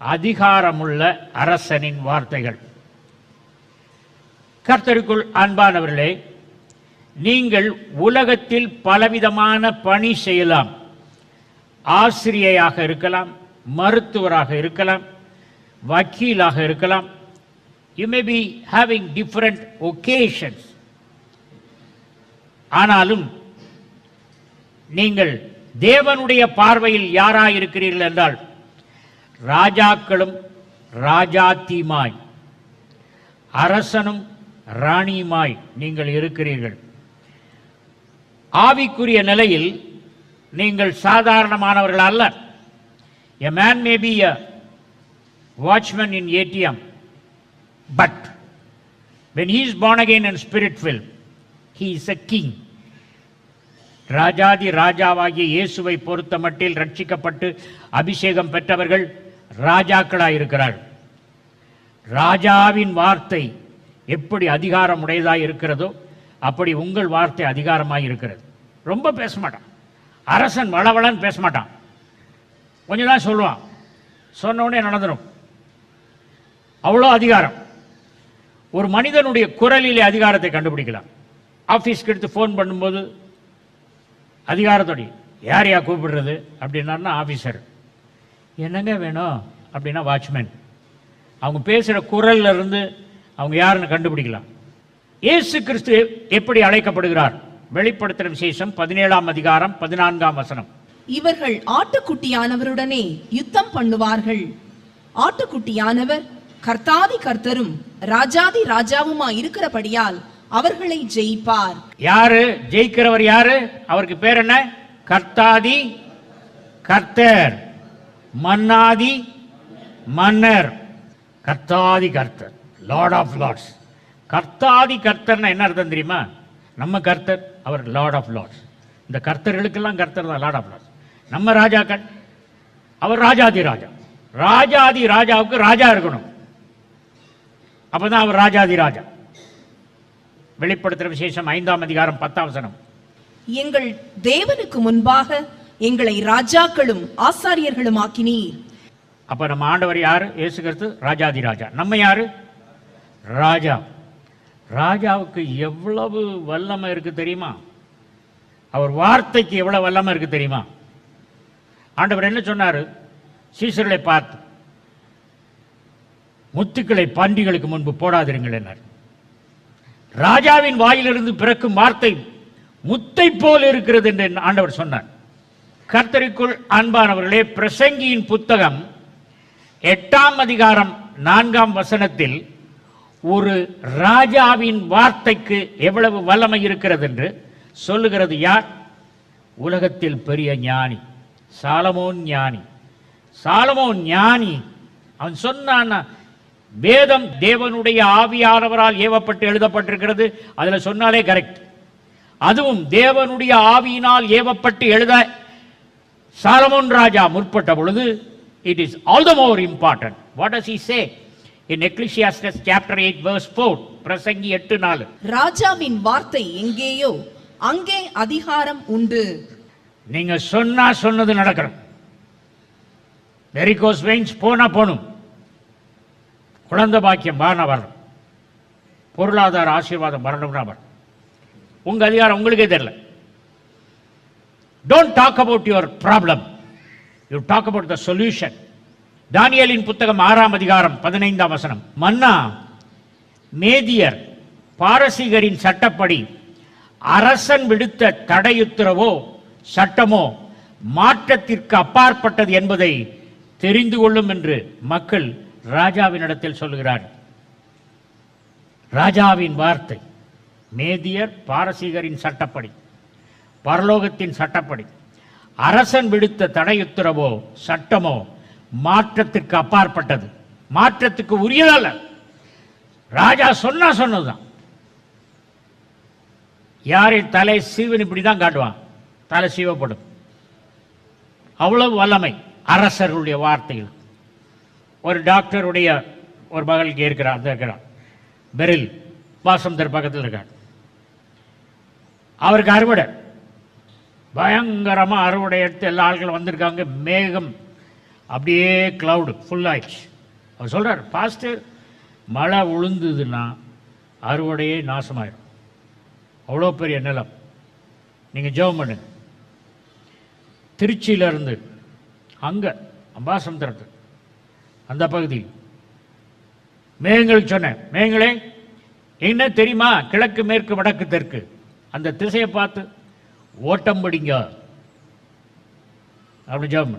அதிகாரமுள்ள அரசனின் வார்த்தைகள். கர்த்தருக்குள் அன்பானவர்களே நீங்கள் உலகத்தில் பலவிதமான பணி செய்யலாம். ஆசிரியையாக இருக்கலாம் மருத்துவராக இருக்கலாம் வக்கீலாக இருக்கலாம். You may be having different vocations ஆனாலும் நீங்கள் தேவனுடைய பார்வையில் யாராக இருக்கிறீர்கள் என்றால் ராஜாக்களும் ராஜாத்திமாய் அரசனும் ராணியுமாய் நீங்கள் இருக்கிறீர்கள். ஆவிக்குரிய நிலையில் நீங்கள் சாதாரணமானவர்கள் அல்ல. A man may be a watchman in ATM but when he is born again and spirit fill he is a king ராஜாதி ராஜாவாகிய இயேசுவை பொறுத்த மட்டில் ரட்சிக்கப்பட்டு அபிஷேகம் பெற்றவர்கள் ராஜாக்களாக இருக்கிறார்கள் ராஜாவின் வார்த்தை எப்படி அதிகாரம் உடையதாக இருக்கிறதோ அப்படி உங்கள் வார்த்தை அதிகாரமாக இருக்கிறது. ரொம்ப பேச மாட்டான். அரசன் வளவளன்னு பேச மாட்டான். கொஞ்சம் தான் சொல்லுவான். சொன்ன நடந்துடும் அவ்வளோ அதிகாரம். ஒரு மனிதனுடைய குரலிலே அதிகாரத்தை கண்டுபிடிக்கலாம். ஆஃபீஸ்க்கு எடுத்து ஃபோன் பண்ணும்போது அதிகாரத்தோடைய யார் யா கூப்பிடுறது? அப்படின்னாருன்னா ஆஃபீஸர். என்னங்க வேணும் அப்படின்னா வாட்ச்மேன் அவங்க பேசுகிற குரல்ல இருந்து அவங்க யாருன்னு கண்டுபிடிக்கலாம். இயேசு கிறிஸ்து எப்படி அழைக்கப்படுகிறார்? வெளிப்படுத்துகிற விசேஷம் பதினேழாம் அதிகாரம் பதினான்காம் வசனம். இவர்கள் ஆட்டுக்குட்டியானவருடனே யுத்தம் பண்ணுவார்கள். ஆட்டுக்குட்டியானவர் கர்த்தாதி கர்த்தரும் ராஜாதி ராஜாவுமா இருக்கிறபடியால் அவர்களை ஜெயிப்பார். யாரு? ஜெயிக்கிறவர் யாரு? அவருக்கு பேர் என்ன? கர்த்தாதி கர்த்தர். மன்னாதி மன்னர் கர்த்தாதி கர்த்தர் லார்ட் ஆஃப் லார்ட்ஸ் கர்த்தாதி கர்த்தர்னா என்ன அர்த்தம் தெரியுமா? நம்ம கர்த்தர் அவர் லார்ட் ஆஃப் லார்ட்ஸ் இந்த கர்த்தர்களுக்கெல்லாம் கர்த்தர் தான் லார்ட் ஆஃப் லார்ட்ஸ் நம்ம ராஜாக்கள் அவர் ராஜாதி ராஜா. ராஜாதி ராஜாவுக்கு ராஜா இருக்கணும். அப்பதான் அவர் ராஜாதி ராஜா. வெளிப்படுத்துகிற விசேஷம் ஐந்தாம் அதிகாரம் பத்தாம் வசனம். எங்கள் தேவனுக்கு முன்பாக எங்களை ராஜாக்களும் ஆசாரியர்களும் ஆக்கினீர் அப்ப நம்ம ஆண்டவர் யாரு? இயேசு கிறிஸ்து ராஜாதி ராஜா. நம்ம யாரு? ராஜா. ராஜாவுக்கு எவ்வளவு வல்லமை இருக்கு தெரியுமா? அவர் வார்த்தைக்கு எவ்வளவு வல்லமை இருக்கு தெரியுமா? ஆண்டவர் என்ன சொன்னார்? சீசர்களை பார்த்து முத்துக்களை பாண்டிகளுக்கு முன்பு போடாதிருங்கள் என்றார். ராஜாவின் வாயிலிருந்து பிறக்கும் வார்த்தை முத்தை போல் இருக்கிறது என்று ஆண்டவர் சொன்னார். கர்த்தரிக்குள் அன்பானவர்களே பிரசங்கியின் புத்தகம் எட்டாம் அதிகாரம் நான்காம் வசனத்தில் ஒரு ராஜாவின் வார்த்தைக்கு எவ்வளவு வல்லமை இருக்கிறது என்று சொல்லுகிறது யார்? உலகத்தில் பெரிய ஞானி சாலமோன் ஞானி. சாலமோன் ஞானி அவன் சொன்னான் வேதம் தேவனுடைய ஆவியானவரால் ஏவப்பட்டு எழுதப்பட்டிருக்கிறது அதில் சொன்னாலே கரெக்ட் அதுவும் தேவனுடைய ஆவியினால் ஏவப்பட்டு எழுத சாலமோன் ராஜா முற்பட்ட பொழுது it is all the more important what does he say? In ecclesiastes chapter 8 verse 4 பிரசங்கி எட்டு நாலு. ராஜாவின் வார்த்தை எங்கேயோ அங்கே அதிகாரம் உண்டு. நீங்க சொன்னா சொன்னது நடக்கணும். வெரிகோஸ் வெயின்ஸ் போனா போகணும் குழந்தை பாக்கியம் வான வரணும். பொருளாதார ஆசீர்வாதம் வரணும்னா வரணும். உங்க அதிகாரம் உங்களுக்கே தெரியல. Don't talk about your problem you talk about the solution தானியலின் புத்தகம் ஆறாம் அதிகாரம் பதினைந்தாம் வசனம் மன்னா மேதியர் பாரசீகரின் சட்டப்படி அரசன் விடுத்த தடையுத்தரவோ சட்டமோ மாற்றத்திற்கு அப்பாற்பட்டது என்பதை தெரிந்து கொள்ளும் என்று மக்கள் ராஜாவினிடத்தில் சொல்லுகிறார் ராஜாவின் வார்த்தை மேதியர் பாரசீகரின் சட்டப்படி பரலோகத்தின் சட்டப்படி. அரசன் விடுத்த தடையுத்தரவோ சட்டமோ மாற்றத்திற்கு அப்பாற்பட்டது. மாற்றத்துக்கு உரியதல்ல. ராஜா சொன்னா சொன்னதுதான். யாரின் தலை சீவன் இப்படி தான் காட்டுவான். தலை சீவப்படும். அவ்வளவு வல்லமை அரசர்களுடைய வார்த்தைகள் ஒரு டாக்டருடைய ஒரு மகளுக்கு இருக்கிறான் அந்த இருக்கிறார் பெரில் வாசந்தர் பக்கத்தில் இருக்கார் அவருக்கு அறுவடை. பயங்கரமாக அறுவடை எடுத்து எல்லா ஆட்களும் வந்திருக்காங்க. மேகம். அப்படியே கிளவுடு ஃபுல் ஆயிடுச்சு. அவர் சொல்கிறார் ஃபாஸ்ட்டு மழை உளுந்ததுன்னா அறுவடையே நாசமாயிடும் அவ்வளோ பெரிய நிலம். நீங்கள் ஜெபம் பண்ணுங்க. திருச்சியிலேருந்து அங்கே அம்பாசமுத்திரத்து அந்த பகுதி மேகங்களுக்கு சொன்னேன் மேகங்களே என்ன தெரியுமா? கிழக்கு மேற்கு வடக்கு தெற்கு? அந்த திசையை பார்த்து ஓட்டம் படிங்க. அப்படி ஜெபம்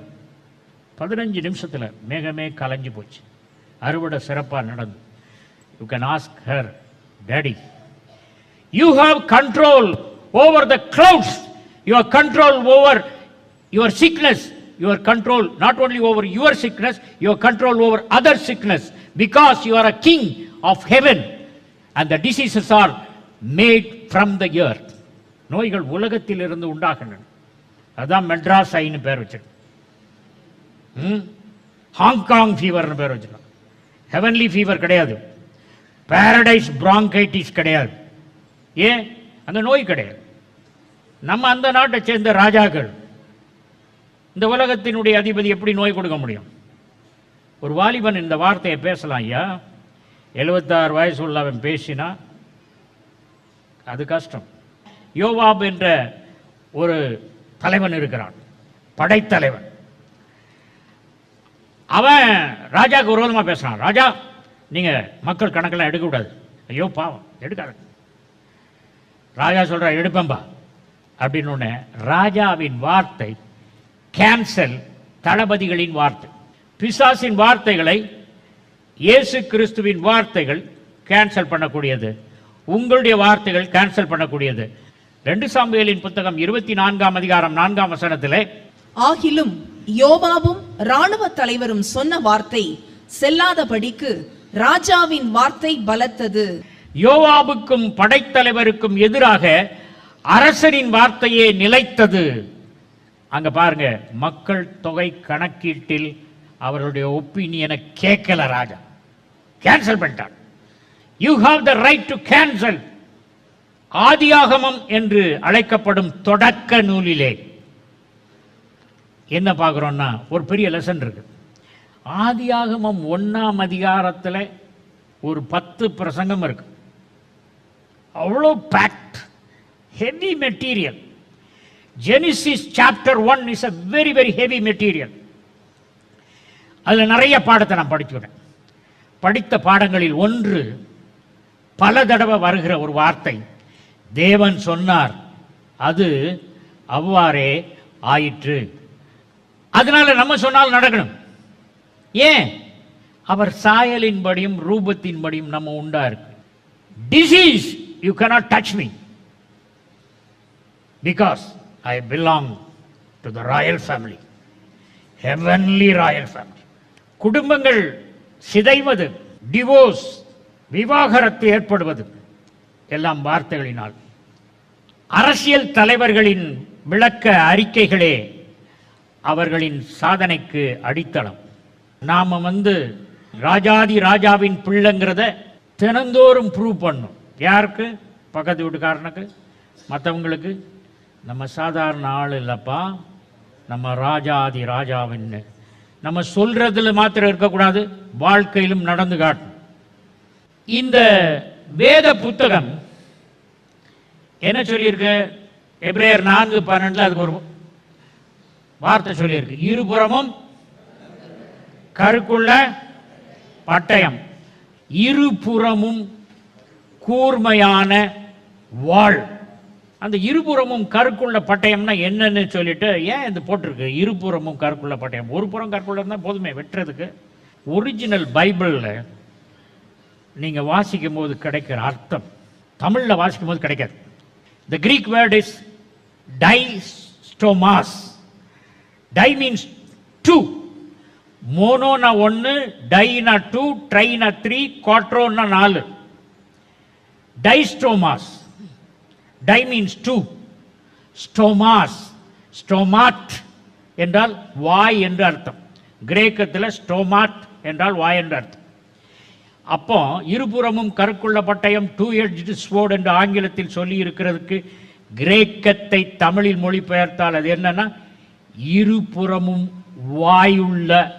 பதினஞ்சு நிமிஷத்தில் மேகமே கலைஞ்சு போச்சு. அறுவடை சிறப்பாக நடந்து. You can ask her daddy you have control over the clouds your control over your sickness your control not only over your sickness your control over other sickness because you are a king of heaven and the diseases are made from the earth நோய்கள் உலகத்தில் இருந்து உண்டாகின்றன. அதுதான் மெட்ராஸ் ஐன்னு பேர் வச்சிருக்கோம் Hong Kong ஃபீவர்னு பேர் வச்சிருக்கோம் heavenly fever கிடையாது. பாரடைஸ் பிராங்கைட்டிஸ் கிடையாது. ஏன்? அந்த நோய் கிடையாது. நம்ம அந்த நாட்டை சேர்ந்த ராஜாக்கள் இந்த உலகத்தினுடைய அதிபதி எப்படி நோய் கொடுக்க முடியும்? ஒரு வாலிபன் இந்த வார்த்தையை பேசலாம் ஐயா. எழுபத்தாறு வயசு உள்ளவன் பேசினா அது கஷ்டம். யோவாப் என்ற ஒரு தலைவன் இருக்கிறான். படைத்தலைவன். அவன் ராஜாவுக்கு விரோதமாக பேசுறான். ராஜா நீங்க மக்கள் கணக்கெல்லாம் எடுக்கக்கூடாது. ஐயோ பாவம். எடுக்காத. ராஜா சொல்கிறா எடுப்பேன்பா. அப்படின்னு உடனே ராஜாவின் வார்த்தை கேன்சல் தளபதிகளின் வார்த்தை பிசாசின் வார்த்தைகளை இயேசு கிறிஸ்துவின் வார்த்தைகள் கேன்சல் பண்ணக்கூடியது உங்களுடைய வார்த்தைகள் கேன்சல் பண்ணக்கூடியது ரெண்டு சாமுவேலின் புத்தகம் இருபத்தி நான்காம் அதிகாரம் நான்காம் வசனத்திலே ஆகிலும் யோவாபும் இராணுவ தலைவரும் சொன்ன வார்த்தை செல்லாதபடிக்கு ராஜாவின் வார்த்தை பலத்தது. யோவாபுக்கும் படைத்தலைவருக்கும் எதிராக அரசனின் வார்த்தையே நிலைத்தது. அங்க பாருங்க மக்கள் தொகை கணக்கீட்டில் அவருடைய ஒப்பீனியனை கேட்கல ராஜா. கேன்சல் பண்ணிட்டான். You have the right to cancel ஆதியாகமம் என்று அழைக்கப்படும் தொடக்க நூலிலே. என்ன பார்க்குறோம்னா ஒரு பெரிய லெசன் இருக்கு. ஆதியாகமம் ஒன்றாம் அதிகாரத்தில் ஒரு பத்து பிரசங்கம் இருக்கு. அவ்வளோ packed heavy material Genesis chapter one is a very very heavy material அதில் நிறைய பாடத்தை நான் படிச்சுக்கிறேன் படித்த பாடங்களில் ஒன்று பல தடவை வருகிற ஒரு வார்த்தை. தேவன் சொன்னார். அது அவ்வாறே ஆயிற்று. அதனால நம்ம சொன்னால் நடக்கணும். ஏன்? அவர் சாயலின்படியும் ரூபத்தின்படியும் நம்ம உண்டா இருக்கு. Disease you cannot touch me because I belong to the royal family heavenly royal family குடும்பங்கள் சிதைவது டிவோர்ஸ் விவாகரத்து ஏற்படுவது. எல்லாம் வார்த்தைகளினால். அரசியல் தலைவர்களின் விளக்க அறிக்கைகளே அவர்களின் சாதனைக்கு அடித்தளம். நாம வந்து ராஜாதி ராஜாவின் பிள்ளைங்கிறத தினந்தோறும் ப்ரூவ் பண்ணும். யாருக்கு? பக்கத்து வீட்டுக்காரனுக்கு மற்றவங்களுக்கு நம்ம சாதாரண ஆள் இல்லைப்பா. நம்ம ராஜாதி ராஜாவின்னு. நம்ம சொல்றதுல மாத்திரம் இருக்கக்கூடாது வாழ்க்கையிலும் நடந்து காட்டும். இந்த வேத புத்தகம். என்ன சொல்லியிருக்கு? எப்ரேயர் நான்கு பன்னெண்டுல அதுக்கு ஒரு வார்த்தை சொல்லியிருக்கு. இருபுறமும் கருக்குள்ள பட்டயம். இருபுறமும் கூர்மையான வாள் அந்த இருபுறமும் கருக்குள்ள பட்டயம்னா என்னன்னு சொல்லிட்டு ஏன் இது போட்டிருக்கு? இருபுறமும் கருக்குள்ள பட்டயம். ஒரு புறம் கருக்குள்ள இருந்தால் போதுமே வெட்டுறதுக்கு. ஒரிஜினல் பைபிளில் நீங்கள் வாசிக்கும் போது கிடைக்கிற அர்த்தம். தமிழில் வாசிக்கும் போது கிடைக்காது the Greek word is distomos di means two மோனோனா ஒன்று டைனா டூ ட்ரைனா த்ரீ குவாட்ரோனா நாலு distomos di means two stomas ஸ்டோமாட் என்றால் வாய் என்று அர்த்தம். கிரேக்கத்தில் ஸ்டோமாட் என்றால் வாய் என்று அர்த்தம். அப்போ இருபுறமும் கருக்குள்ள பட்டயம் டூ எட்ஜ் ஸ்வோர்ட் என்று ஆங்கிலத்தில் சொல்லி இருக்கிறதுக்கு கிரேக்கத்தை தமிழில் மொழிபெயர்த்தால் அது என்னன்னா இருபுறமும் வாயுள்ள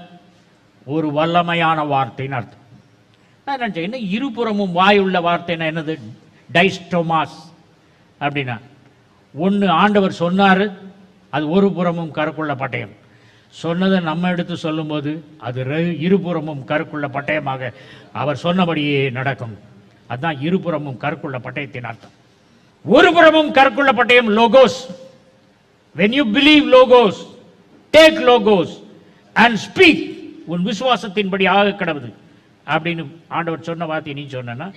ஒரு வல்லமையான வார்த்தைன்னு அர்த்தம். நான் நினச்சேன் என்ன இருபுறமும் வாயுள்ள வார்த்தைன்னா என்னது? டைஸ்டோமாஸ் அப்படின்னா. ஒன்று ஆண்டவர் சொன்னார் அது ஒரு புறமும் கருக்குள்ள பட்டயம். சொன்னதை நம்ம எடுத்து சொல்லும்போது அது இருபுறமும் கருக்குள்ள பட்டயமாக அவர் சொன்னபடியே நடக்கும். அதுதான் இருபுறமும் கருக்குள்ள பட்டயத்தின் அர்த்தம். ஒரு புறமும் கருக்குள்ள பட்டயம் logos when you believe logos take logos and speak உன் விசுவாசத்தின்படி ஆக கிடவுது. அப்படின்னு ஆண்டவர் சொன்ன வார்த்தை நீ சொன்னா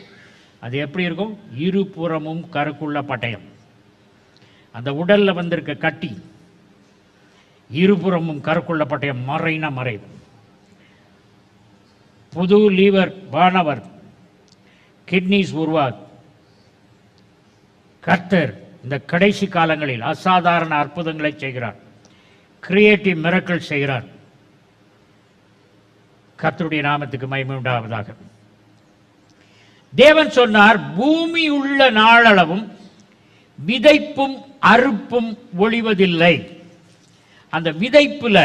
அது எப்படி இருக்கும்? இருபுறமும் கருக்குள்ள பட்டயம். அந்த உடல்ல வந்திருக்க கட்டி இருபுறமும் கருக்குள்ளப்பட்ட மறைன மறைவு. புது லீவர் வானவர் கிட்னிஸ் உருவாக். கர்த்தர் இந்த கடைசி காலங்களில் அசாதாரண அற்புதங்களை செய்கிறார். கிரியேட்டிவ் மிரக்கல் செய்கிறார். கர்த்தருடைய நாமத்துக்கு மகிமை உண்டாவதாக. தேவன் சொன்னார் பூமி உள்ள நாளளவும் விதைப்பும் அறுப்பும் ஒழிவதில்லை அந்த விதைப்புல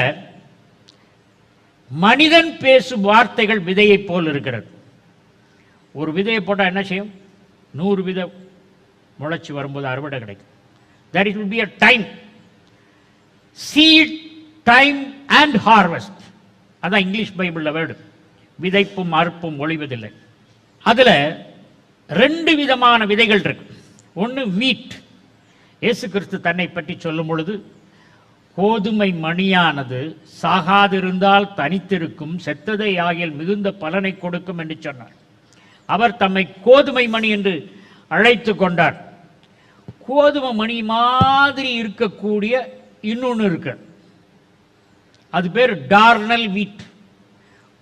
மனிதன் பேசும் வார்த்தைகள் விதையைப் போல் இருக்கிறது. ஒரு விதையை போட்டால் என்ன செய்யும்? நூறு வித முளைச்சி வரும்போது அறுவடை கிடைக்கும். That it will be a time seed time and harvest அதான் இங்கிலீஷ் பைபிளில் வேர்டு. விதைப்பும் அறுப்பும் ஒழிவதில்லை. அதில் ரெண்டு விதமான விதைகள் இருக்கு. ஒன்று வீட். இயேசு கிறிஸ்து தன்னை பற்றி சொல்லும் பொழுது கோதுமை மணியானது சாகாதிருந்தால் தனித்திருக்கும் செத்ததை ஆகியல் மிகுந்த பலனை கொடுக்கும் என்று சொன்னார். அவர் தம்மை கோதுமை மணி என்று அழைத்து கொண்டார். கோதுமை மணி மாதிரி இருக்கக்கூடிய இன்னொன்று இருக்கு. அது பேர் டார்னல் வீட்.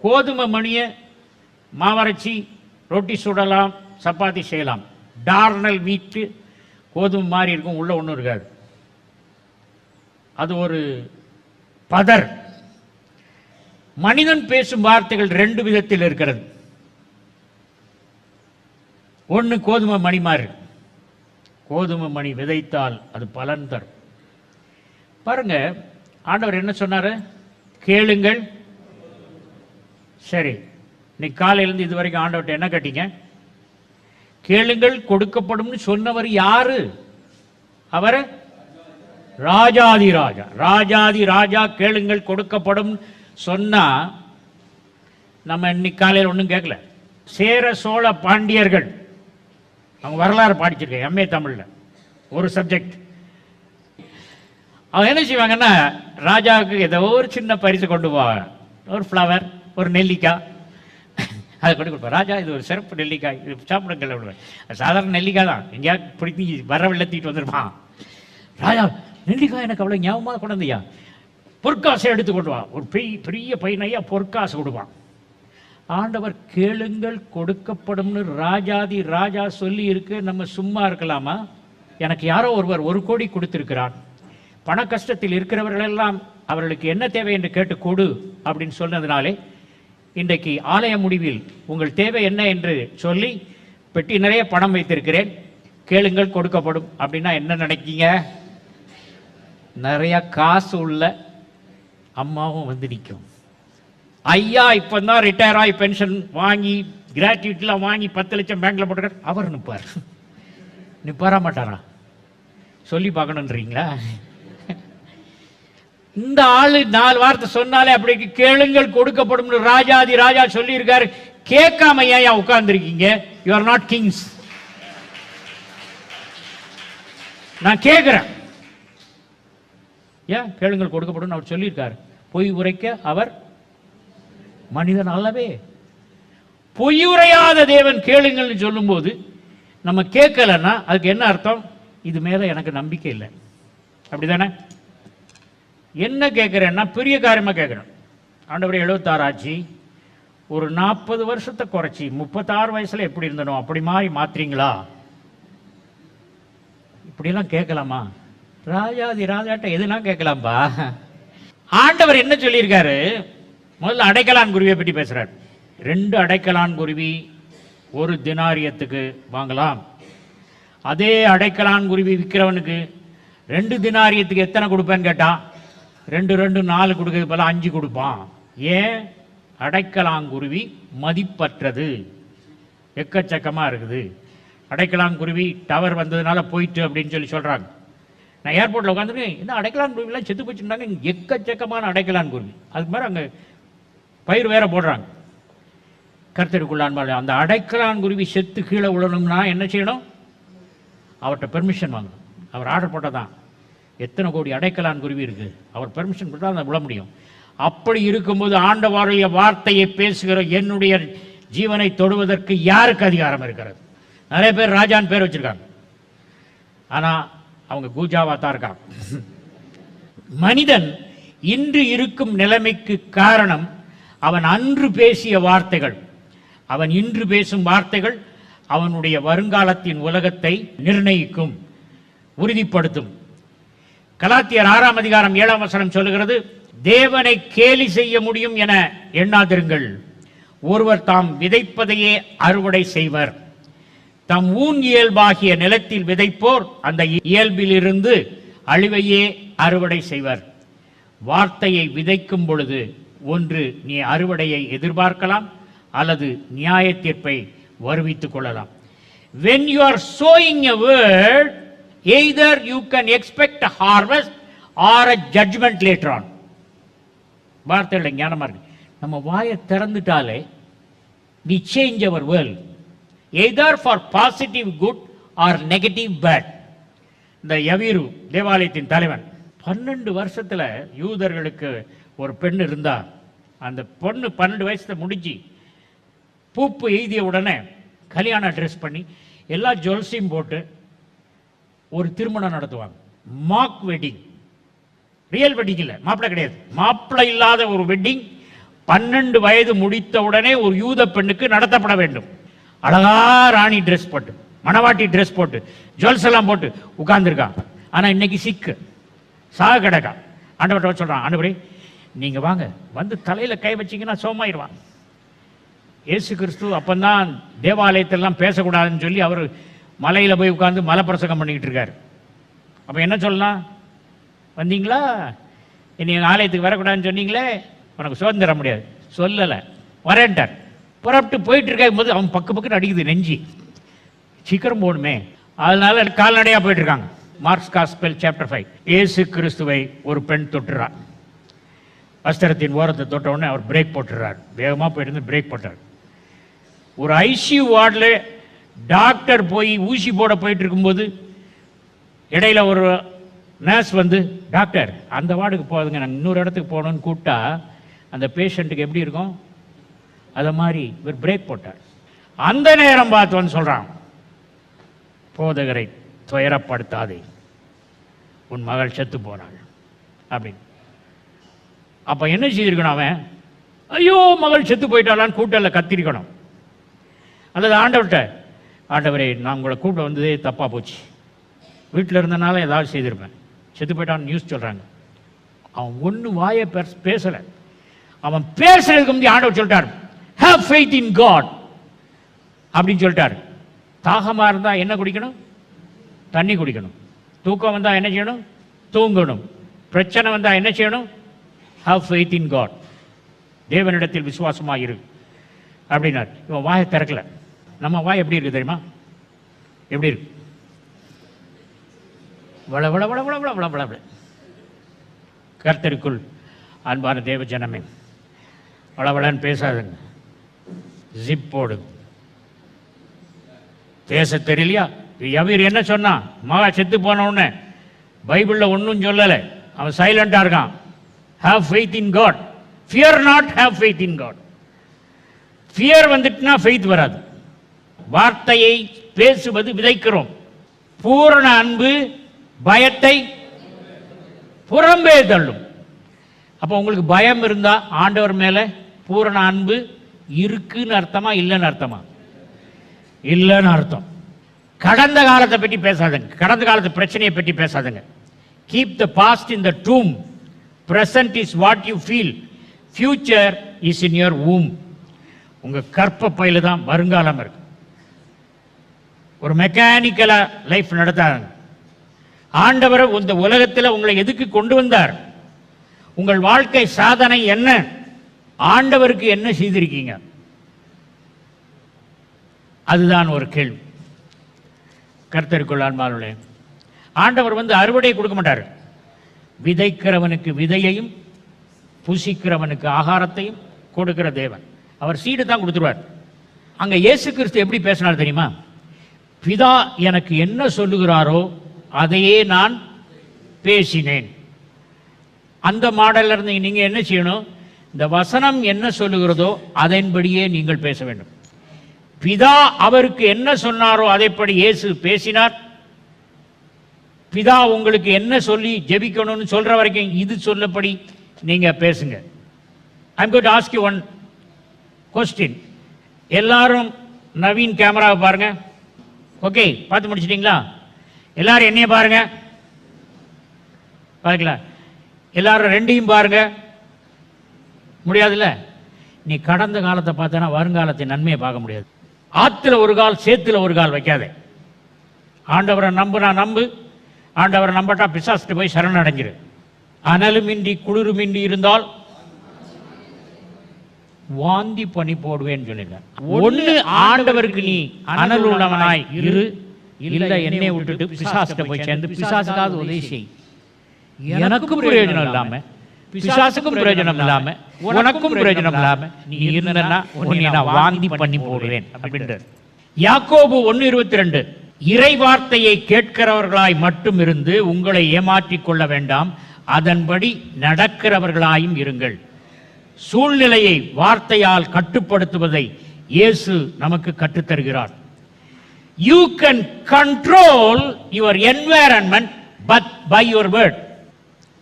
கோதுமை மணியை மாவரைச்சி ரொட்டி சுடலாம் சப்பாத்தி செய்யலாம். டார்னல் வீட்டு கோதுமை மாதிரி இருக்கும் உள்ள ஒன்றும் இருக்காது. அது ஒரு பதர். மனிதன் பேசும் வார்த்தைகள் ரெண்டு விதத்தில் இருக்கிறது. ஒன்று கோதுமை மணி மாறு கோதுமை மணி விதைத்தால் அது பலன் தரும். பாருங்க ஆண்டவர் என்ன சொன்னார்? கேளுங்கள். சரி இன்னைக்கு காலையிலேருந்து இது வரைக்கும் ஆண்டவர்கிட்ட என்ன கேட்டீங்க? கேளுங்கள் கொடுக்கப்படும்னு சொன்னவர் யாரு? அவர் ராஜாதி ராஜா ராஜாதி ராஜா கேளுங்கள் கொடுக்கப்படும் சொன்னா நம்ம இன்னைக்கு காலையில் ஒன்றும் கேட்கல. சேர சோழ பாண்டியர்கள் அவங்க வரலாறு பாடிச்சிருக்கேன் எம்ஏ தமிழில். ஒரு சப்ஜெக்ட் அவங்க என்ன செய்வாங்கன்னா ராஜாவுக்கு ஏதோ ஒரு சின்ன பரிசு கொண்டு போவாங்க ஒரு ஃப்ளவர் ஒரு நெல்லிக்காய். அதை கொண்டு கொடுப்பேன் ராஜா இது ஒரு சிறப்பு நெல்லிக்காய். இது சாப்பிடுங்கள் அப்படின்னுவார். சாதாரண நெல்லிக்காய் தான். எங்கேயாவது பிடிச்சி வர வெள்ளத்திட்டு வந்துருப்பான் ராஜா நெல்லிக்காய் எனக்கு அவ்வளோ ஞாபகமாக கொண்டு பொற்காசை எடுத்து கொண்டு வா. ஒரு பெரிய பெரிய பையனையா பொற்காசு விடுவான். ஆண்டவர் கேளுங்கள் கொடுக்கப்படும்னு ராஜாதி ராஜா சொல்லி இருக்கு நம்ம சும்மா இருக்கலாமா? எனக்கு யாரோ ஒருவர் ஒரு கோடி கொடுத்திருக்கிறார். பண கஷ்டத்தில் இருக்கிறவர்களெல்லாம் அவர்களுக்கு என்ன தேவை என்று கேட்டு கொடு அப்படின்னு சொன்னதுனாலே இன்றைக்கு ஆலய முடிவில் உங்கள் தேவை என்ன என்று சொல்லி பெட்டி நிறைய பணம் வைத்திருக்கிறேன். கேளுங்கள் கொடுக்கப்படும் அப்படின்னா என்ன நினைக்கீங்க நிறைய காசு உள்ள அம்மாவும் வந்து நிற்கும் ஐயா இப்போ தான் ரிட்டையர் ஆகி பென்ஷன் வாங்கி கிராட்டியூட்டிலாம் வாங்கி பத்து லட்சம் பேங்கில் போட்டுருக்கார் அவர் நிற்பார் நிற்பாரா மாட்டாரா சொல்லி பார்க்கணுன்றீங்களா இந்த ஆளு நாலு வார்த்தை சொன்னாலே அப்படி கேளுங்கள் கொடுக்கப்படும் ராஜாதி ராஜா சொல்லியிருக்காரு. கேட்காம ஏன் உட்கார்ந்துருக்கீங்க? யூ ஆர் நாட் கிங்ஸ் நான் கேட்குறேன். ஏன் கேளுங்கள் கொடுக்கப்படும் அவர் சொல்லியிருக்காரு. பொய் உரைக்க அவர் மனிதன் அல்லவே. பொய் உரையாத தேவன் கேளுங்கள்னு சொல்லும்போது நம்ம கேட்கலன்னா அதுக்கு என்ன அர்த்தம்? இது மேல எனக்கு நம்பிக்கை இல்லை. அப்படிதானே? என்ன கேட்குறேன்னா பெரிய காரியமாக கேட்குறேன். ஆண்டவர் எழுபத்தாறு ஆச்சு. ஒரு நாற்பது வருஷத்தை குறைச்சி முப்பத்தாறு வயசுல எப்படி இருந்தனோ அப்படி மாதிரி மாத்திரீங்களா இப்படிலாம் கேட்கலாமா? ராஜாதி ராஜாட்ட எதுனா கேட்கலாம்ப்பா ஆண்டவர் என்ன சொல்லியிருக்காரு? முதல்ல அடைக்கலான் குருவியை பற்றி பேசுகிறார் ரெண்டு அடைக்கலான் குருவி ஒரு தினாரியத்துக்கு வாங்கலாம். அதே அடைக்கலான் குருவி விற்கிறவனுக்கு ரெண்டு தினாரியத்துக்கு எத்தனை கொடுப்பேன்னு கேட்டான் ரெண்டு ரெண்டு நாலு கொடுக்கறது போல அஞ்சு கொடுப்பான். ஏன்? அடைக்கலாங்குருவி மதிப்பற்றது. எக்கச்சக்கமாக இருக்குது. அடைக்கலாங்குருவி டவர் வந்ததுனால போயிட்டு அப்படின்னு சொல்லி சொல்கிறாங்க நான் ஏர்போர்ட்டில் உட்காந்துருக்கேன் என்ன அடைக்கலாங்குருவிலாம் செத்து போச்சுருந்தாங்க எக்கச்சக்கமான எக்கச்சக்கமான அடைக்கலாங்குருவி அதுக்கு மாதிரி அங்கே பயிர் வேற போடுறாங்க. கர்த்தருக்குள்ளான் அந்த அடைக்கலான் குருவி செத்து கீழே விழணும்னா என்ன செய்யணும்? அவர்கிட்ட பெர்மிஷன் வாங்கணும். அவர் ஆர்டர் போட்டால் தான் எத்தனை கோடி அடைக்கலான் குருவி இருக்குது அவர் பெர்மிஷன் கொடுத்தா அதை விழ முடியும். அப்படி இருக்கும்போது ஆண்டவாருடைய வார்த்தையை பேசுகிற என்னுடைய ஜீவனை தொடுவதற்கு யாருக்கு அதிகாரம் இருக்கிறது? நிறைய பேர் ராஜான் பேர் வச்சுருக்காங்க. ஆனால் அவங்க கூஜாவா தான் இருக்காங்க. மனிதன் இன்று இருக்கும் நிலைமைக்கு காரணம் அவன் அன்று பேசிய வார்த்தைகள். அவன் இன்று பேசும் வார்த்தைகள் அவனுடைய வருங்காலத்தின் உலகத்தை நிர்ணயிக்கும் உறுதிப்படுத்தும். கலாத்தியர் ஆறாம் அதிகாரம் ஏழாம் வசனம் சொல்லுகிறது தேவனை கேலி செய்ய முடியும் என எண்ணாதிருங்கள். ஒருவர் தாம் விதைப்பதையே அறுவடை செய்வர். தம் ஊன் இயல்பாகிய நிலத்தில் விதைப்போர் அந்த இயல்பிலிருந்து அழிவையே அறுவடை செய்வர். வார்த்தையை விதைக்கும் பொழுது ஒன்று நீ அறுவடையை எதிர்பார்க்கலாம் அல்லது நியாய தீர்ப்பை வருவித்துக் கொள்ளலாம். When you are sowing a word either you can expect a harvest or a judgement later on வார்த்தையில் ஞானமாக இருக்கு. நம்ம வாயை திறந்துட்டாலே we change our world either for positive good or negative bad இந்த யவீரு தேவாலயத்தின் தலைவன் பன்னெண்டு வருஷத்தில் யூதர்களுக்கு ஒரு பெண் இருந்தால் அந்த பொண்ணு பன்னெண்டு வயசில் முடிஞ்சு பூப்பு எய்திய உடனே கல்யாணம் ட்ரெஸ் பண்ணி எல்லா ஜுவல்ஸையும் போட்டு ஒரு திருமணம் நடத்துவாங்க. மாக் வெட்டிங் ரியல் வெட்டிங் இல்லை மாப்பிள்ளை கிடையாது. மாப்பிள்ளை இல்லாத ஒரு வெட்டிங் பன்னெண்டு வயது முடித்த உடனே ஒரு யூத பெண்ணுக்கு நடத்தப்பட வேண்டும். அழகா ராணி ட்ரெஸ் போட்டு மணவாட்டி ட்ரெஸ் போட்டு ஜுவல்ஸ் எல்லாம் போட்டு உட்கார்ந்துருக்கான் ஆனால் இன்னைக்கு சிக்கு. சாக கிடக்கா. ஆண்டவர்கிட்ட சொல்கிறான் ஆண்டவரே நீங்கள் வாங்க. வந்து தலையில் கை வச்சீங்கன்னா சோமாயிருவான் இயேசு கிறிஸ்து அப்பந்தான் தேவாலயத்திலலாம் பேசக்கூடாதுன்னு சொல்லி அவர் மலையில் போய் உட்காந்து மலை பிரசங்கம் பண்ணிக்கிட்டு இருக்காரு. அப்போ என்ன சொல்லலாம்? வந்தீங்களா? நீங்கள் எங்கள் ஆலயத்துக்கு வரக்கூடாதுன்னு சொன்னீங்களே உனக்கு சுதந்திரம் முடியாது சொல்லலை. வரேன்ட்டார். புறப்பட்டு போயிட்டு இருக்கும் போது அவன் பக்கு பக்குன்னு அடிக்குது நெஞ்சி. சீக்கிரம் போகணுமே. அதனால கால்நடையாக போயிட்டு இருக்காங்க. மார்க்ஸ் காஸ்பெல் சாப்டர் ஃபைவ் ஏசு கிறிஸ்துவை ஒரு பெண் தொட்டுறார். வஸ்திரத்தின் ஓரத்தை தொட்ட உடனே அவர் பிரேக் போட்டுறார். வேகமாக போயிட்டு பிரேக் போட்டார். ஒரு ஐசியூ வார்டில் டாக்டர் போய் ஊசி போட போயிட்டு இருக்கும்போது இடையில ஒரு நர்ஸ் வந்து டாக்டர் அந்த வார்டுக்கு போகுதுங்க. நான் இன்னொரு இடத்துக்கு போகணும்னு கூப்பிட்டா அந்த பேஷண்ட்டுக்கு எப்படி இருக்கும்? அதை மாதிரி இவர் பிரேக் போட்டார். அந்த நேரம் பார்த்து வந்து போதகரை துயரப்படுத்தாதே உன் மகள் செத்து போனாள். அப்படின்னு. அப்போ என்ன செய்திருக்கணும் அவன்? ஐயோ மகள் செத்து போயிட்டாளான்னு கூட்டல்ல கத்திருக்கணும். அல்லது ஆண்டவர்கிட்ட ஆண்டவரே நான் உங்களை கூப்பிட வந்ததே தப்பாக போச்சு. வீட்டில் இருந்தனால ஏதாவது செய்திருப்பேன். செத்து போயிட்டான்னு நியூஸ் சொல்கிறாங்க அவன் ஒன்று வாயை பேச- பேசலை. அவன் பேசுறதுக்கு முந்தைய ஆண்டவர் சொல்லிட்டார். ஹாவ் ஃபெய்த் இன் காட் அப்படின்னு சொல்லிட்டார். தாகமாக இருந்தால் என்ன குடிக்கணும்? தண்ணி குடிக்கணும். தூக்கம் வந்தால் என்ன செய்யணும்? தூங்கணும். பிரச்சனை வந்தால் என்ன செய்யணும்? ஹாவ் ஃபெய்த் இன் காட் தேவனிடத்தில் விசுவாசமாக இரு. அப்படின்னார். இவன் வாயை திறக்கல. நம்ம வாய் எப்படி இருக்குது தெரியுமா? எப்படி இருக்கு? வள வள வள வள வள வள வள கர்த்தருக்குள் அன்பான தேவ ஜனமே வளவளன்னு பேசாதுங்க. ஜிப் போடு. பேச தெரியலையா? யவீர் என்ன சொன்னான் மகா செத்து போன உடனே. பைபிளில் ஒன்றும் சொல்லலை. அவன் சைலண்டாக இருக்கான். Have faith in God fear not have faith in God fear வந்துட்டுனா faith வராது. வார்த்தையை பேசுவது விதைக்கிறோம். பூரண அன்பு பயத்தை புறம்பே தள்ளும். அப்போ உங்களுக்கு பயம் இருந்தால் ஆண்டவர் மேலே பூரண அன்பு இருக்குன்னு அர்த்தமா இல்லைன்னு அர்த்தமா? இல்லைன்னு அர்த்தம். கடந்த காலத்தை பற்றி பேசாதுங்க. கடந்த காலத்து பிரச்சனையை பற்றி பேசாதுங்க. Keep the past in the tomb present is what you feel future is in your um உங்கள் கற்ப பையில தான் வருங்காலம் இருக்கு. ஒரு மெக்கானிக்கலாக லைஃப் நடத்தாங்க ஆண்டவர் இந்த உலகத்தில் உங்களை எதுக்கு கொண்டு வந்தார்? உங்கள் வாழ்க்கை சாதனை என்ன? ஆண்டவருக்கு என்ன செய்திருக்கீங்க? அதுதான் ஒரு கேள்வி. கர்த்தருக்குள் ஆன்மாவுடைய ஆண்டவர் வந்து அறுவடை கொடுக்க மாட்டார். விதைக்கிறவனுக்கு விதையையும் புசிக்கிறவனுக்கு ஆகாரத்தையும் கொடுக்கிற தேவன். அவர் சீடு தான் கொடுத்துருவார். அங்க இயேசு கிறிஸ்து எப்படி பேசினார் தெரியுமா? பிதா எனக்கு என்ன சொல்லுகிறாரோ அதையே நான் பேசினேன். அந்த மாடல்ல இருந்து நீங்க என்ன செய்யணும்? இந்த வசனம் என்ன சொல்லுகிறதோ அதன்படியே நீங்கள் பேச வேண்டும். பிதா அவருக்கு என்ன சொன்னாரோ அதைப்படி இயேசு பேசினார். பிதா உங்களுக்கு என்ன சொல்லி ஜெபிக்கணும்னு சொல்ற வரைக்கும் இது சொல்லப்படி நீங்க பேசுங்க. I'm got ask you one question எல்லாரும் நவீன் கேமராவை பாருங்க. ஓகே பார்த்து முடிச்சிட்டிங்களா? எல்லாரும் என்னைய பாருங்க. பார்க்கலாம் எல்லாரும் ரெண்டையும் பாருங்கள் முடியாதுல்ல? நீ கடந்த காலத்தை பார்த்தனா வருங்காலத்தின் நன்மையை பார்க்க முடியாது. ஆத்துல ஒரு கால் சேத்துல ஒரு கால் வைக்காதே. ஆண்டவரை நம்புனா நம்பு ஆண்டவரை நம்பட்டா பிசாசிட்டு போய் சரணடைஞ்சிரு. அனலுமின்றி குளிருமின்றி இருந்தால் வாந்தி பண்ணி போடுவேன்னு சொல்லியிருக்கார். ஒண்ணு ஆண்டவருக்கு நீ அனல் உள்ளவனாய் இரு. இல்ல என்னை விட்டுட்டு பிசாசிட்ட போய் சேர்ந்து பிசாசுக்காவது உதவி செய். எனக்கும் பிரயோஜனம் இல்லாம பிசாசுக்கும் பிரயோஜனம் இல்லாம உனக்கும் பிரயோஜனம் இல்லாம நீ இருந்தனா உன்னை நான் வாந்தி பண்ணி போடுவேன் அப்படின்றார். யாக்கோபு ஒன்னு இருபத்தி ரெண்டு இறை வார்த்தையை கேட்கிறவர்களாய் மட்டும் இருந்து உங்களை ஏமாற்றிக் கொள்ள வேண்டாம் அதன்படி நடக்கிறவர்களாயும் இருங்கள். சூழ்நிலையை வார்த்தையால் கட்டுப்படுத்துவதை இயேசு நமக்கு கற்றுத்தருகிறார். You can control your environment but by your word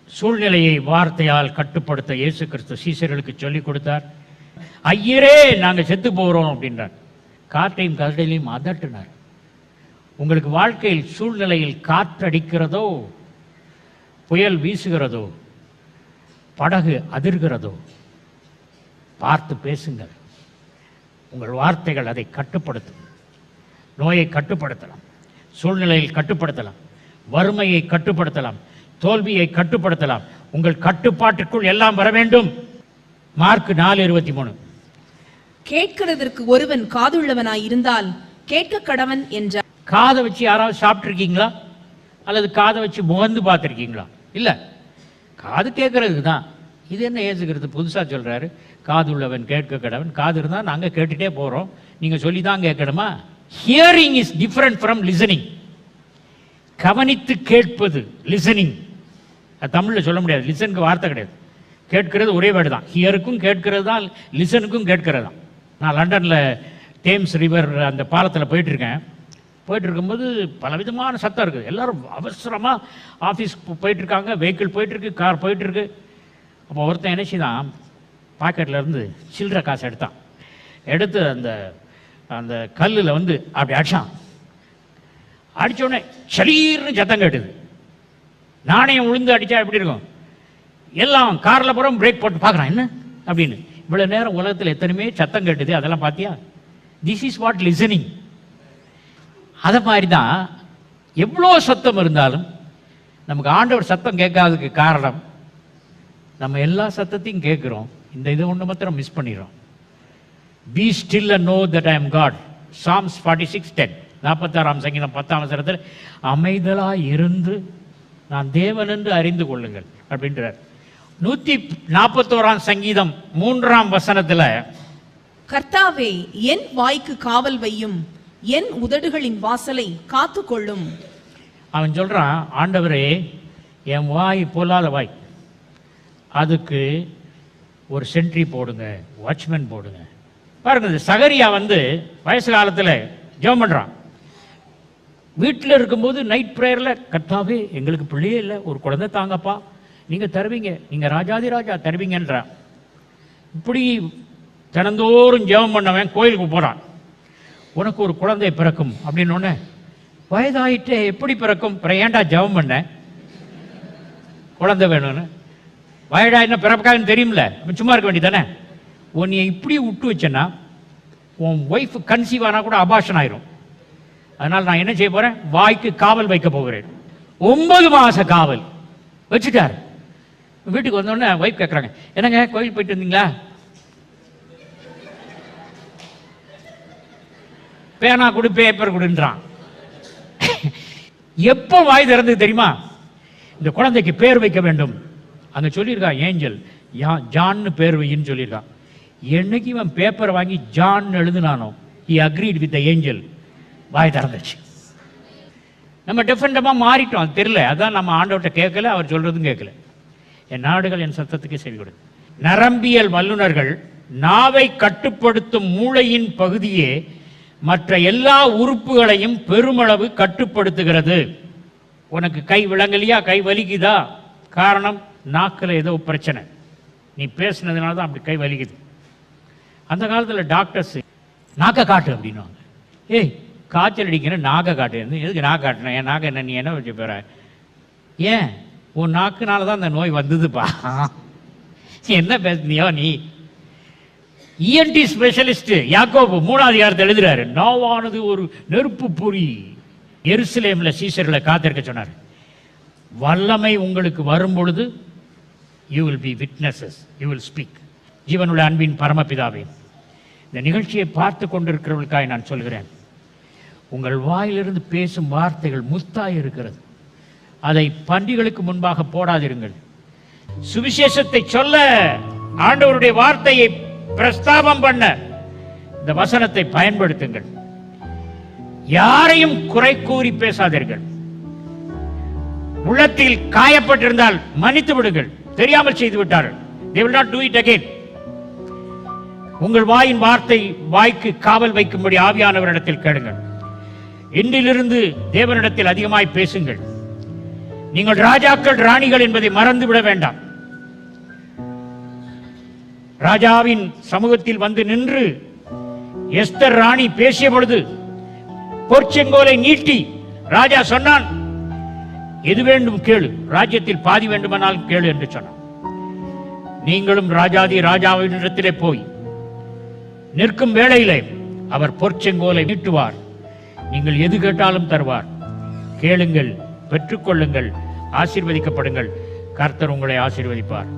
சூழ்நிலையை வார்த்தையால் கட்டுப்படுத்த இயேசு கிறிஸ்து சீசர்களுக்கு சொல்லிக் கொடுத்தார். ஐயரே நாங்கள் செத்து போகிறோம் அப்படின்றார். காற்றையும் கதடையிலையும் அதட்டினார். உங்களுக்கு வாழ்க்கையில் சூழ்நிலையில் காற்றடிக்கிறதோ புயல் வீசுகிறதோ படகு அதிர்கிறதோ பார்த்து பேசுங்கள். உங்கள் வார்த்தைகள் அதை கட்டுப்படுத்தும். நோயை கட்டுப்படுத்தலாம். சூழ்நிலையில் கட்டுப்படுத்தலாம். வறுமையை கட்டுப்படுத்தலாம். தோல்வியை கட்டுப்படுத்தலாம். உங்கள் கட்டுப்பாட்டுக்குள் எல்லாம் வர வேண்டும். மார்க் நாலு இருபத்தி மூணு. கேட்கிறதற்கு ஒருவன் காதுள்ளவனாய் இருந்தால் கேட்க கடவன் என்றார். காதை வச்சு யாராவது சாப்பிட்ருக்கீங்களா அல்லது காதை வச்சு முகந்து பார்த்துருக்கீங்களா? இல்லை. காது கேட்கறதுக்கு தான். இது என்ன ஏசுகிறது? புதுசாக சொல்கிறாரு காது உள்ளவன் கேட்க கடவன். காது இருந்தால் நாங்கள் கேட்டுட்டே போகிறோம் நீங்கள் சொல்லி தான் கேட்கணுமா? Hearing is different from listening கவனித்து கேட்பது லிசனிங் அது தமிழில் சொல்ல முடியாது. லிசனுக்கு வார்த்தை கிடையாது. கேட்கிறது ஒரே வேர்டு தான். ஹியருக்கும் கேட்கிறது தான் லிசனுக்கும் கேட்கிறது தான். நான் லண்டனில் டேம்ஸ் ரிவர் அந்த பாலத்தில் போயிட்டுருக்கேன். போயிட்டுருக்கும்போது போயிட்டு இருக்கும்போது பலவிதமான சத்தம் இருக்குது. எல்லோரும் அவசரமாக ஆஃபீஸ் போயிட்டுருக்காங்க வெஹிக்கிள் போயிட்டுருக்கு கார் போயிட்டுருக்கு. அப்போ ஒருத்தன் என்ன செய்தான்? பாக்கெட்லேருந்து சில்லற காசு எடுத்தான். எடுத்து அந்த அந்த கல்லில் வந்து அப்படி அடித்தான் அடித்தோடனே சரீர்னு சலீர்னு சத்தம் கேட்டுது. நாணயம் உளுந்து அடிச்சா எப்படி இருக்கும்? எல்லாம் காரில் புறம் பிரேக் போட்டு பார்க்குறான். என்ன? அப்படின்னு. இவ்வளோ நேரம் உலகத்தில் எத்தனையுமே சத்தம் கேட்டுது அதெல்லாம் பார்த்தியா திஸ் இஸ் வாட் லிசனிங் அதை மாதிரி தான் எவ்வளோ சத்தம் இருந்தாலும் நமக்கு ஆண்டவர் சத்தம் கேட்காததுக்கு காரணம் நம்ம எல்லா சத்தத்தையும் கேட்குறோம். இந்த இதை ஒன்று மாத்திரம் மிஸ் பண்ணிடுறோம். Be still a know that I am God Psalms forty six ten நாற்பத்தாறாம் சங்கீதம் பத்தாம் வசனத்தில் அமைதலாக இருந்து நான் தேவன் என்று அறிந்து கொள்ளுங்கள் அப்படின்றார். நூற்றி நாற்பத்தோராம் சங்கீதம் மூன்றாம் வசனத்தில் கர்த்தாவே என் வாய்க்கு காவல் வையும் என் உதடுகளின் வாசலை காத்துக்கொள்ளும். அவன் சொல்றான் ஆண்டவரே என் வாய் பொல்லாத வாய். அதுக்கு ஒரு சென்ட்ரி போடுங்க வாட்ச்மேன் போடுங்க. பாருங்க சகரியா வந்து வயசு காலத்தில் ஜெபம் பண்றான். வீட்டில் இருக்கும்போது நைட் ப்ரேயரில் கர்த்தாவே எங்களுக்கு பிள்ளையே இல்லை ஒரு குழந்தை தாங்கப்பா. நீங்கள் தருவீங்க நீங்கள் ராஜாதி ராஜா தருவீங்கன்றான் இப்படி தினந்தோறும் ஜெபம் பண்ணவன் கோயிலுக்கு போகிறான் உனக்கு ஒரு குழந்தை பிறக்கும் அப்படின்னு வயதாயிட்டே எப்படி பிறக்கும்? ஏன்டா ஜெபம் பண்ண? குழந்தை வேணும்னு. வயடா என்ன பிறப்புக்காகன்னு தெரியும்ல சும்மா இருக்க வேண்டியதானே? உன்னை இப்படி விட்டு வச்சேன்னா உன் ஒய்ஃப் கன்சீவ் ஆனால் கூட அபாஷன் ஆயிரும். அதனால் நான் என்ன செய்ய போகிறேன் வாய்க்கு காவல் வைக்க போகிறேன். ஒன்பது மாத காவல். வச்சுட்டார். வீட்டுக்கு வந்தோடனே ஒய்ஃப் கேட்குறாங்க என்னங்க கோயில் போயிட்டு வந்தீங்களா? பேனா கொடு பேப்பர் கொடுன்றான். எப்போ வாய் திறந்தது தெரியுமா? இந்த குழந்தைக்கு பேர் வைக்க வேண்டும். அங்கே சொல்லியிருக்கான் ஏஞ்சல் யா ஜான்னு பேர் வையின்னு சொல்லியிருக்கான் என்னைக்கு இவன் பேப்பர் வாங்கி ஜான் எழுதுனானோ ஹி அக்ரீட் வித் ஏஞ்சல் வாய் திறந்துச்சு. நம்ம டிஃப்ரெண்டமாக மாறிட்டோம் அது தெரியல. அதான் நம்ம ஆண்டவர்கிட்ட கேட்கல அவர் சொல்றதும் கேட்கல. என் நாடுகள் என் சத்தத்துக்கு செவி கொடுங்க. நரம்பியல் வல்லுனர்கள் நாவை கட்டுப்படுத்தும் மூளையின் பகுதியே மற்ற எல்லா உறுப்புகளையும் பெருமளவு கட்டுப்படுத்துகிறது. உனக்கு கை விளங்கலையா? கை வலிக்குதா? காரணம் நாக்கில் ஏதோ பிரச்சனை. நீ பேசுனதுனால தான் அப்படி கை வலிக்குது. அந்த காலத்தில் டாக்டர்ஸ் நாக்க காட்டு அப்படின்னுவாங்க. ஏய் காய்ச்சல் அடிக்கிற நாக காட்டு. எதுக்கு நாக காட்டினேன் என் நாக என்ன? நீ என்ன வச்சு போற? ஏன்? உன் நாக்குனால தான் அந்த நோய் வந்ததுப்பா. என்ன பேசுனியோ நீ? இஎன்டி ஸ்பெஷலிஸ்ட் யாக்கோபு மூணாவது அதிகாரத்தை எழுதுறாரு நோவானது ஒரு நெருப்பு பொறி எருசலேம்ல சீசர்களை காத்திருக்க சொன்னார். வல்லமை உங்களுக்கு வரும் பொழுது you will be witnesses you will speak ஜீவனுள்ள அன்பின் பரமபிதாவே இந்த நிகழ்ச்சியை பார்த்து கொண்டிருக்கிறவர்களுக்காக நான் சொல்கிறேன். உங்கள் வாயிலிருந்து பேசும் வார்த்தைகள் முத்தாய் இருக்கிறது. அதை பண்டிகளுக்கு முன்பாக போடாதிருங்கள். சுவிசேஷத்தை சொல்ல ஆண்டவருடைய வார்த்தையை பிரஸ்தாபம் பண்ண இந்த வசனத்தை பயன்படுத்துங்கள். யாரையும் குறை கூறி பேசாதீர்கள். உள்ளத்தில் காயப்பட்டிருந்தால் மன்னித்து விடுங்கள். தெரியாமல் செய்து விட்டார்கள். They will not do it again. உங்கள் வாயின் வார்த்தை வாய்க்கு காவல் வைக்கும்படி ஆவியானவரிடத்தில் கேளுங்கள். இன்றிலிருந்து தேவனிடத்தில் அதிகமாய் பேசுங்கள். நீங்கள் ராஜாக்கள் ராணிகள் என்பதை மறந்து விட வேண்டாம். ராஜாவின் சமூகத்தில் வந்து நின்று எஸ்தர் ராணி பேசிய பொழுது பொற்செங்கோலை நீட்டி ராஜா சொன்னான் எது வேண்டும் கேளு ராஜ்யத்தில் பாதி வேண்டுமானால் கேளு என்று சொன்னான். நீங்களும் ராஜாதி ராஜாவினிடத்திலே போய் நிற்கும் வேளையிலே அவர் பொற்செங்கோலை நீட்டுவார் நீங்கள் எது கேட்டாலும் தருவார். கேளுங்கள் பெற்றுக்கொள்ளுங்கள் ஆசீர்வதிக்கப்படுங்கள். கர்த்தர் உங்களை ஆசீர்வதிப்பார்.